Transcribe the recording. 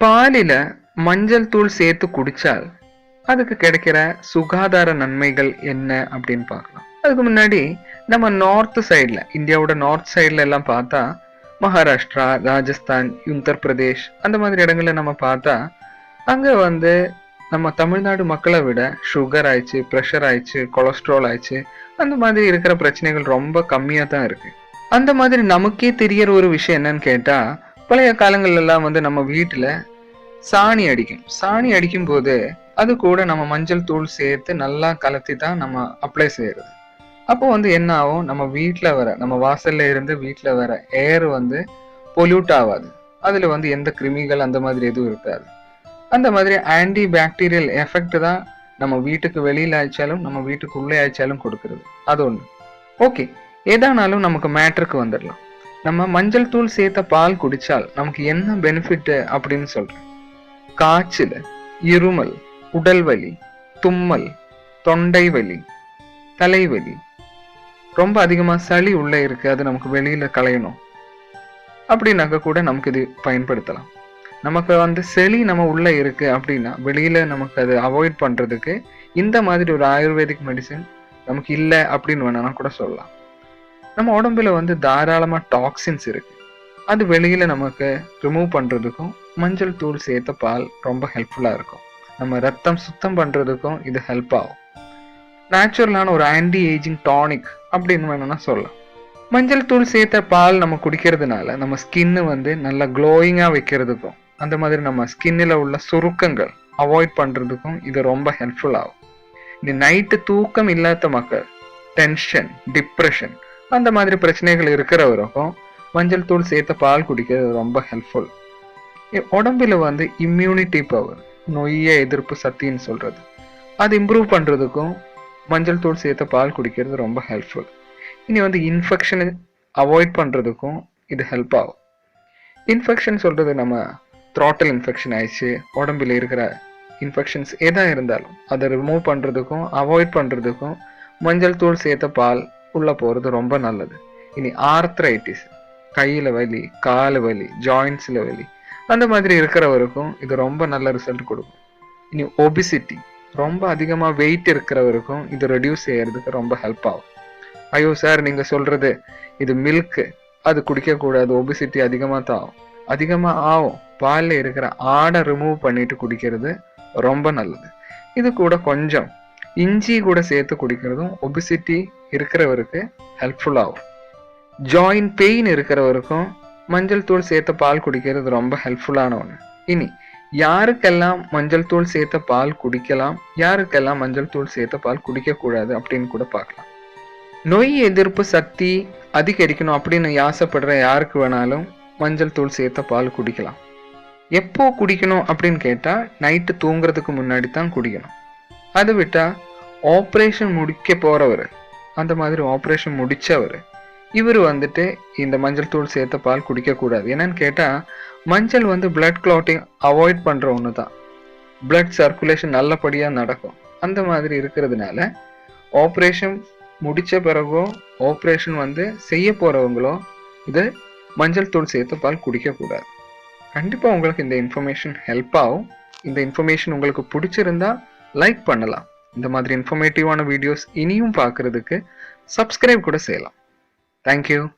பாலில மஞ்சள் தூள் சேர்த்து குடிச்சால் அதுக்கு கிடைக்கிற சுகாதார நன்மைகள் என்ன அப்படின்னு பார்க்கலாம். அதுக்கு முன்னாடி நம்ம நார்த் சைடில் இந்தியாவோட நார்த் சைடில் எல்லாம் பார்த்தா மகாராஷ்டிரா ராஜஸ்தான் உத்தரப்பிரதேஷ் அந்த மாதிரி இடங்கள்ல நம்ம பார்த்தா அங்கே வந்து நம்ம தமிழ்நாடு மக்களை விட சுகர் ஆயிடுச்சு ப்ரெஷர் ஆயிடுச்சு கொலஸ்ட்ரால் ஆயிடுச்சு அந்த மாதிரி இருக்கிற பிரச்சனைகள் ரொம்ப கம்மியாக தான் இருக்கு. அந்த மாதிரி நமக்கே தெரியற ஒரு விஷயம் என்னன்னு கேட்டால் பழைய காலங்கள்லாம் வந்து நம்ம வீட்டில் சாணி அடிக்கும். சாணி அடிக்கும் போது அது கூட நம்ம மஞ்சள் தூள் சேர்த்து நல்லா கலத்தி தான் நம்ம அப்ளை செய்யறது. அப்போ வந்து என்ன ஆகும்? நம்ம வீட்டில் வர நம்ம வாசல்ல இருந்து வீட்டில் வர ஏர் வந்து பொல்யூட் ஆகாது. அதில் வந்து எந்த கிருமிகள் அந்த மாதிரி எதுவும் இருக்காது. அந்த மாதிரி ஆன்டி பாக்டீரியல் எஃபெக்ட் தான் நம்ம வீட்டுக்கு வெளியில் ஆயிச்சாலும் நம்ம வீட்டுக்கு உள்ளே ஆயிச்சாலும் கொடுக்கறது. அது ஒன்று ஓகே ஏதானாலும் நமக்கு மேட்ருக்கு வந்துடலாம் நம்ம மஞ்சள் தூள் சேர்த்த பால் குடிச்சால் நமக்கு என்ன பெனிஃபிட் அப்படின்னு சொல்கிறேன் காய்ச்சல் இருமல் உடல் வலி தும்மல் தொண்டை வலி தலைவலி ரொம்ப அதிகமாக சளி உள்ளே இருக்கு அது நமக்கு வெளியில் களையணும். அப்படின்னாக்க கூட நமக்கு இது பயன்படுத்தலாம். நமக்கு வந்து செளி நம்ம உள்ளே இருக்கு அப்படின்னா வெளியில் நமக்கு அது அவாய்ட் பண்ணுறதுக்கு இந்த மாதிரி ஒரு ஆயுர்வேதிக் மெடிசன் நமக்கு இல்லை அப்படின்னு வேணாலும் கூட சொல்லலாம். நம்ம உடம்புல வந்து தாராளமாக டாக்ஸின்ஸ் இருக்கு. அது வெளியில நமக்கு ரிமூவ் பண்ணுறதுக்கும் மஞ்சள் தூள் சேர்த்த பால் ரொம்ப ஹெல்ப்ஃபுல்லாக இருக்கும். நம்ம ரத்தம் சுத்தம் பண்ணுறதுக்கும் இது ஹெல்ப் ஆகும். நேச்சுரலான ஒரு ஆன்டி ஏஜிங் டானிக் அப்படின்னு வேணும்னா சொல்லலாம். மஞ்சள் தூள் சேர்த்த பால் நம்ம குடிக்கிறதுனால நம்ம ஸ்கின்னு வந்து நல்லா க்ளோயிங்காக வைக்கிறதுக்கும் அந்த மாதிரி நம்ம ஸ்கின்னில் உள்ள சுருக்கங்கள் அவாய்ட் பண்ணுறதுக்கும் இது ரொம்ப ஹெல்ப்ஃபுல் ஆகும். இது நைட்டு தூக்கம் இல்லாத மக்கள் டென்ஷன் டிப்ரெஷன் அந்த மாதிரி பிரச்சனைகள் இருக்கிறவருக்கும் மஞ்சள் தூள் சேர்த்த பால் குடிக்கிறது ரொம்ப ஹெல்ப்ஃபுல் உடம்புல வந்து இம்யூனிட்டி பவர் நோய எதிர்ப்பு சக்தின்னு சொல்றது. அது இம்ப்ரூவ் பண்ணுறதுக்கும் மஞ்சள் தூள் சேர்த்த பால் குடிக்கிறது ரொம்ப ஹெல்ப்ஃபுல் இனி வந்து இன்ஃபெக்ஷனை அவாய்ட் பண்ணுறதுக்கும் இது ஹெல்ப் ஆகும். இன்ஃபெக்ஷன் சொல்கிறது நம்ம த்ராட்டல் இன்ஃபெக்ஷன் ஆயிடுச்சு உடம்பில் இருக்கிற இன்ஃபெக்ஷன்ஸ் எதாக இருந்தாலும் அதை ரிமூவ் பண்ணுறதுக்கும் அவாய்ட் பண்ணுறதுக்கும் மஞ்சள் தூள் சேர்த்த பால் உள்ள போறது ரொம்ப நல்லது. இனி ஆர்த்ரைட்டிஸ் கையில வலி கால் வலி ஜாயின்ஸ்ல வலி அந்த மாதிரி இருக்கிறவருக்கும் இது ரொம்ப நல்ல ரிசல்ட் கொடுக்கும். இனி ஒபிசிட்டி ரொம்ப அதிகமாக வெயிட் இருக்கிறவருக்கும் இது ரெடியூஸ் செய்யறதுக்கு ரொம்ப ஹெல்ப் ஆகும். ஐயோ சார் நீங்க சொல்றது இது மில்க்கு அது குடிக்கக்கூடாது ஒபிசிட்டி அதிகமாக தான் ஆகும் அதிகமாக ஆகும் பாலில் இருக்கிற ஆடை ரிமூவ் பண்ணிட்டு குடிக்கிறது ரொம்ப நல்லது. இது கூட கொஞ்சம் இஞ்சி கூட சேர்த்து குடிக்கிறதும் ஒபிசிட்டி இருக்கிறவருக்கு ஹெல்ப்ஃபுல்லாகும் ஜாயின் பெயின் இருக்கிறவருக்கும் மஞ்சள் தூள் சேர்த்த பால் குடிக்கிறது ரொம்ப ஹெல்ப்ஃபுல்லான ஒன்று இனி யாருக்கெல்லாம் மஞ்சள் தூள் சேர்த்த பால் குடிக்கலாம் யாருக்கெல்லாம் மஞ்சள் தூள் சேர்த்த பால் குடிக்கக்கூடாது அப்படின்னு கூட பார்க்கலாம். நோய் எதிர்ப்பு சக்தி அதிகரிக்கணும் அப்படின்னு ஆசைப்படுற யாருக்கு வேணாலும் மஞ்சள் தூள் சேர்த்த பால் குடிக்கலாம். எப்போ குடிக்கணும் அப்படின்னு கேட்டால் நைட்டு தூங்குறதுக்கு முன்னாடி தான் குடிக்கணும். அதை விட்டால் ஆப்ரேஷன் முடிக்க போகிறவர் அந்த மாதிரி ஆப்ரேஷன் முடித்தவர் இவர் வந்துட்டு இந்த மஞ்சள் தூள் சேர்த்த பால் குடிக்கக்கூடாது என்னன்னு கேட்டால் மஞ்சள் வந்து பிளட் கிளாட்டிங் அவாய்ட் பண்ணுற ஒன்று தான் பிளட் சர்க்குலேஷன் நல்லபடியாக நடக்கும். அந்த மாதிரி இருக்கிறதுனால ஆப்ரேஷன் முடித்த பிறகோ ஆப்ரேஷன் வந்து செய்ய போகிறவங்களோ இது மஞ்சள் தூள் சேர்த்த பால் குடிக்கக்கூடாது கண்டிப்பாக உங்களுக்கு இந்த இன்ஃபர்மேஷன் ஹெல்ப் ஆகும். இந்த இன்ஃபர்மேஷன் உங்களுக்கு பிடிச்சிருந்தா லைக் பண்ணலாம். இந்த மாதிரி இன்ஃபர்மேட்டிவான வீடியோஸ் இனியும் பார்க்கறதுக்கு சப்ஸ்கிரைப் கூட செய்யலாம். தேங்க்யூ